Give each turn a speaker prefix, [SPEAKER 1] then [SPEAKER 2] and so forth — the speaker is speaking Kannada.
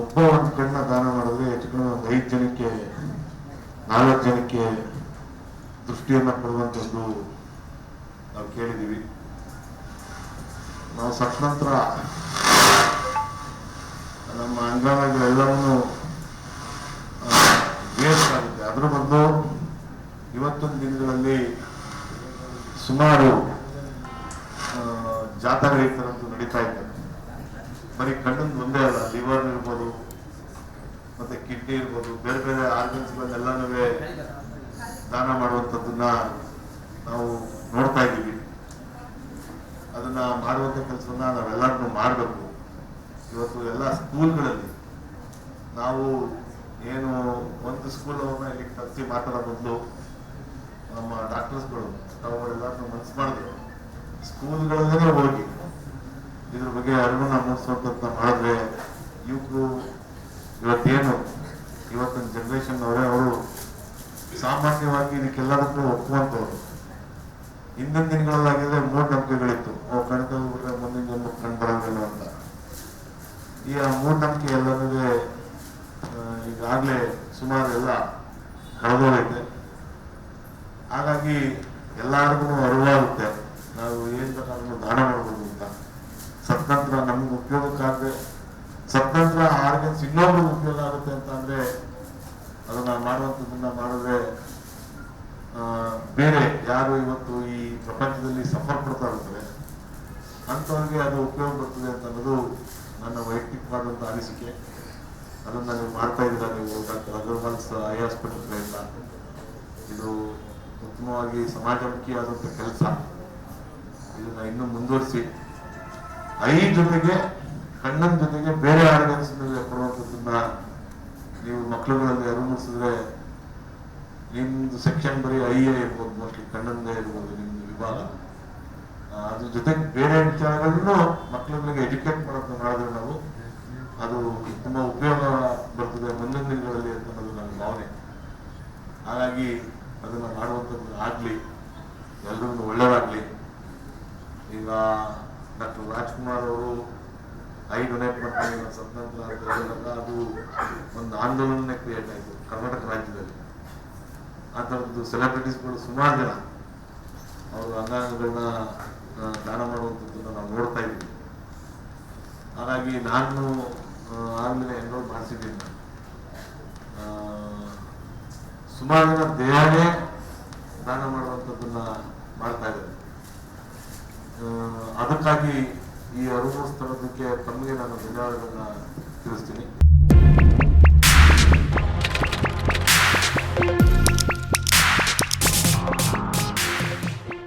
[SPEAKER 1] ಒಬ್ಬ ಒಂದು ಕಣ್ಣ ದಾನ ಮಾಡಿದ್ರೆ ಹೆಚ್ಚು ಕಡಿಮೆ ಒಂದು ಐದು ಜನಕ್ಕೆ, ನಾಲ್ಕು ಜನಕ್ಕೆ ದೃಷ್ಟಿಯನ್ನ ಕೊಡುವಂಥದ್ದು ನಾವು ಕೇಳಿದ್ದೀವಿ. ನಾವು ಸ್ವತಂತ್ರ ನಮ್ಮ ಅಂಗಾಂಗಗಳೆಲ್ಲವನ್ನು ವೇಸ್ಟ್ ಆಗುತ್ತೆ. ಅದರ ಬದಲು ಇವತ್ತೊಂದು ದಿನಗಳಲ್ಲಿ ಸುಮಾರು ಜಾಥಾಗಳು ಈ ಥರದ್ದು ನಡೀತಾ ಇರ್ತದೆ ಬರೀ ಕಣ್ಣು ಒಂದೇ ಅಲ್ಲ, ಲಿವರ್ ಇರ್ಬೋದು, ಮತ್ತೆ ಕಿಡ್ನಿ ಇರ್ಬೋದು, ಬೇರೆ ಬೇರೆ ಆರ್ಗನ್ಸ್ಗಳನ್ನೆಲ್ಲನೂ ದಾನ ಮಾಡುವಂಥದ್ದನ್ನ ನಾವು ನೋಡ್ತಾ ಇದ್ದೀವಿ. ಅದನ್ನ ಮಾಡುವಂಥ ಕೆಲಸವನ್ನ ನಾವೆಲ್ಲರೂ ಮಾಡಬೇಕು. ಇವತ್ತು ಎಲ್ಲ ಸ್ಕೂಲ್ಗಳಲ್ಲಿ ನಾವು ಏನು ಒಂದು ಸ್ಕೂಲ್ ಇಲ್ಲಿ ಕರೆಸಿ ಮಾತಾಡೋ ಬದಲು ನಮ್ಮ ಡಾಕ್ಟರ್ಸ್ಗಳು ತಾವುಗಳೆಲ್ಲರನ್ನು ಮನಸ್ಸು ಮಾಡಿದ್ರು. ಸ್ಕೂಲ್ಗಳಲ್ಲೇ ಹೋಗಿ ಇದ್ರ ಬಗ್ಗೆ ಅರಿವನ್ನ ಮೂಡಿಸುವಂತ ಮಾಡಿದ್ರೆ ಯುವಕರು ಇವತ್ತೇನು, ಇವತ್ತಿನ ಜನರೇಷನ್ ಅವರೇ ಅವರು ಸಾಮಾನ್ಯವಾಗಿ ಇದಕ್ಕೆಲ್ಲದಕ್ಕೂ ಒಪ್ಪುವಂಥವ್ರು. ಹಿಂದಿನ ದಿನಗಳಲ್ಲಾಗಿದ್ರೆ ಮೂಢನಂಬಿಕೆಗಳಿತ್ತು ಅವು ಕಣ್ಣಿಗೆ ಹೋಗ್ಬಿಟ್ರೆ ಮುಂದಿನ ಜನ ಕಣ್ ಬರೋದಿಲ್ಲ ಅಂತ. ಈ ಆ ಮೂಢನಂಬಿಕೆ ಎಲ್ಲರಿಗೆ ಈಗಾಗಲೇ ಸುಮಾರು ಎಲ್ಲ ಕಳೆದೋಗೈತೆ. ಹಾಗಾಗಿ ಎಲ್ಲರಿಗೂ ಅರಿವಾಗುತ್ತೆ. ನಾವು ಏನ್ ಬೇಕಾದ್ರೂ ದಾನ ಮಾಡ್ಬೋದು. ಸ್ವತಂತ್ರ ನಮ್ಗೆ ಉಪಯೋಗಕ್ಕಾಗದೆ ಸ್ವತಂತ್ರ ಆರ್ಗನ್ಸ್ ಇನ್ನೊಬ್ರು ಉಪಯೋಗ ಆಗುತ್ತೆ ಅಂತ ಅಂದ್ರೆ, ಅದನ್ನ ಮಾಡುವಂಥದ್ದನ್ನ ಮಾಡಿದ್ರೆ ಬೇರೆ ಯಾರು ಇವತ್ತು ಈ ಪ್ರಪಂಚದಲ್ಲಿ ಸಫರ್ ಪಡ್ತಾ ಇರ್ತಾರೆ, ಅಂಥವ್ರಿಗೆ ಅದು ಉಪಯೋಗ ಬರ್ತದೆ ಅಂತ ಅನ್ನೋದು ನನ್ನ ವೈಯಕ್ತಿಕವಾದಂಥ ಅನಿಸಿಕೆ. ಅದನ್ನ ನೀವು ಮಾಡ್ತಾ ಇದ್ದೀರಾ ನೀವು, ಡಾಕ್ಟರ್ ಅಗರ್ವಾಲ್ಸ್ ಐ ಹಾಸ್ಪಿಟಲ್ ಪ್ರಯತ್ನ ಇದು ಉತ್ತಮವಾಗಿ ಸಮಾಜಮುಖಿಯಾದಂಥ ಕೆಲಸ. ಇದನ್ನ ಇನ್ನೂ ಮುಂದುವರಿಸಿ. ಐ ಜೊತೆಗೆ, ಕಣ್ಣನ ಜೊತೆಗೆ ಬೇರೆ ಆರ್ಗನ್ಸ್ ಕೊಡುವಂಥದ್ದನ್ನ ನೀವು ಮಕ್ಕಳುಗಳಲ್ಲಿ ಅರಿವು ಮೂಡಿಸಿದ್ರೆ ನಿಮ್ದು ಸೆಕ್ಷನ್ ಬರೀ ಐ ಎ ಇರ್ಬೋದು, ಮೋಸ್ಟ್ಲಿ ಕಣ್ಣಂದೇ ಇರ್ಬೋದು ನಿಮ್ದು ವಿಭಾಗ. ಅದ್ರ ಜೊತೆಗೆ ಬೇರೆ ವಿಚಾರಗಳನ್ನು ಮಕ್ಕಳುಗಳಿಗೆ ಎಜುಕೇಟ್ ಮಾಡೋದನ್ನ ಮಾಡಿದ್ರೆ ನಾವು ಅದು ತುಂಬ ಉಪಯೋಗ ಬರ್ತದೆ ಮುಂದಿನ ದಿನಗಳಲ್ಲಿ ಅಂತ ಅನ್ನೋದು ನನ್ನ ಭಾವನೆ. ಹಾಗಾಗಿ ಅದನ್ನು ಮಾಡುವಂಥದ್ದು ಆಗಲಿ ಎಲ್ರಿಗೂ ಒಳ್ಳೆಯದಾಗಲಿ ಈಗ ಡಾಕ್ಟರ್ ರಾಜ್ಕುಮಾರ್ ಅವರು ಐ ಡೊನೇಟ್ ಮಾಡ್ತಾರೆ ಅದು ಒಂದು ಆಂದೋಲನ ಕ್ರಿಯೇಟ್ ಆಯಿತು ಕರ್ನಾಟಕ ರಾಜ್ಯದಲ್ಲಿ. ಆ ಥರದ್ದು ಸೆಲೆಬ್ರಿಟೀಸ್ಗಳು ಸುಮಾರು ಜನ ಅವರು ಅಂಗಾಂಗಗಳನ್ನ ದಾನ ಮಾಡುವಂಥದ್ದನ್ನು ನಾವು ನೋಡ್ತಾ ಇದ್ದೀವಿ. ಹಾಗಾಗಿ ನಾನು ಆಮೇಲೆ ಎನ್ರೋಲ್ ಮಾಡಿಸಿದ್ದೀನಿ. ಸುಮಾರು ಜನ ದೇಹನೇ ದಾನ ಮಾಡುವಂಥದ್ದನ್ನು ಅದಕ್ಕಾಗಿ ಈ ಅನುಭವಿಸ್ತಿರೋದಕ್ಕೆ ತಮಗೆ ನಾನು ಧನ್ಯವಾದಗಳನ್ನ ತಿಳಿಸ್ತೀನಿ.